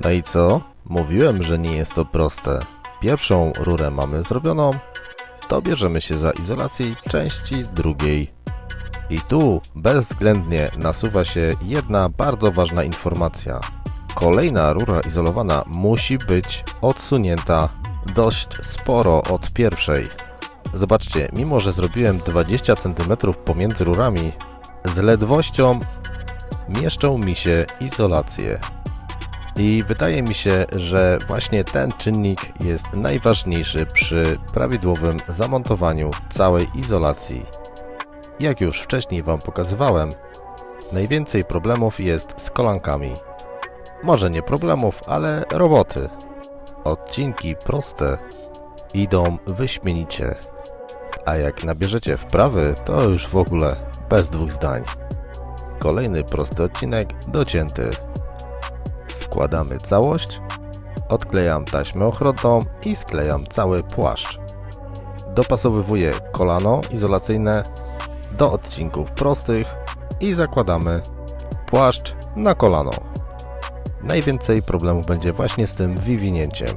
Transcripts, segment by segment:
No i co? Mówiłem, że nie jest to proste. Pierwszą rurę mamy zrobioną, to bierzemy się za izolację części drugiej. I tu bezwzględnie nasuwa się jedna bardzo ważna informacja. Kolejna rura izolowana musi być odsunięta dość sporo od pierwszej. Zobaczcie, mimo że zrobiłem 20 cm pomiędzy rurami, z ledwością mieszczą mi się izolacje. I wydaje mi się, że właśnie ten czynnik jest najważniejszy przy prawidłowym zamontowaniu całej izolacji. Jak już wcześniej Wam pokazywałem, najwięcej problemów jest z kolankami. Może nie problemów, ale roboty. Odcinki proste idą wyśmienicie. A jak nabierzecie wprawy, to już w ogóle bez dwóch zdań. Kolejny prosty odcinek docięty. Składamy całość, odklejam taśmę ochronną i sklejam cały płaszcz. Dopasowywuję kolano izolacyjne do odcinków prostych i zakładamy płaszcz na kolano. Najwięcej problemów będzie właśnie z tym wywinięciem.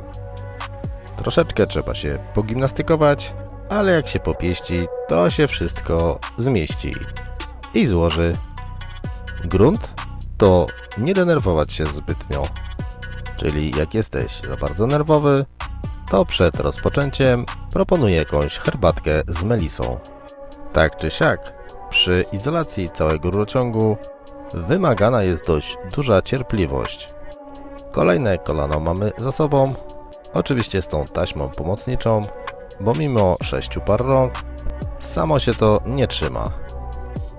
Troszeczkę trzeba się pogimnastykować, ale jak się popieści, to się wszystko zmieści i złoży. Grunt to nie denerwować się zbytnio. Czyli jak jesteś za bardzo nerwowy, to przed rozpoczęciem proponuję jakąś herbatkę z melisą. Tak czy siak, przy izolacji całego rurociągu wymagana jest dość duża cierpliwość. Kolejne kolano mamy za sobą, oczywiście z tą taśmą pomocniczą, bo mimo sześciu par rąk, samo się to nie trzyma.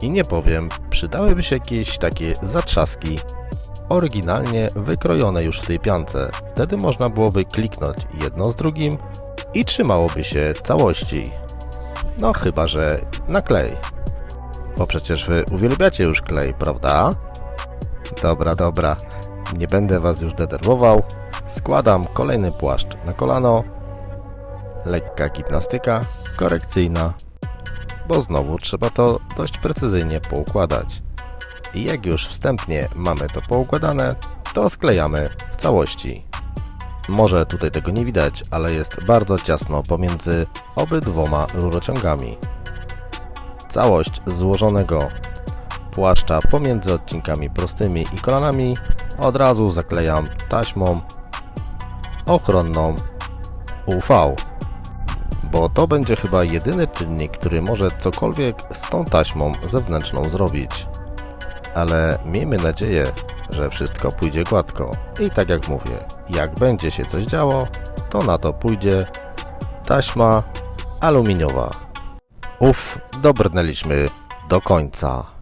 I nie powiem, przydałyby się jakieś takie zatrzaski, oryginalnie wykrojone już w tej piance. Wtedy można byłoby kliknąć jedno z drugim i trzymałoby się całości. No chyba, że na klej. Bo przecież wy uwielbiacie już klej, prawda? Dobra, dobra. Nie będę was już denerwował. Składam kolejny płaszcz na kolano. Lekka gimnastyka, korekcyjna, bo znowu trzeba to dość precyzyjnie poukładać. I jak już wstępnie mamy to poukładane, to sklejamy w całości. Może tutaj tego nie widać, ale jest bardzo ciasno pomiędzy obydwoma rurociągami. Całość złożonego płaszcza pomiędzy odcinkami prostymi i kolanami od razu zaklejam taśmą ochronną UV bo to będzie chyba jedyny czynnik, który może cokolwiek z tą taśmą zewnętrzną zrobić. Ale miejmy nadzieję, że wszystko pójdzie gładko. I tak jak mówię, jak będzie się coś działo, to na to pójdzie taśma aluminiowa. Uff, dobrnęliśmy do końca.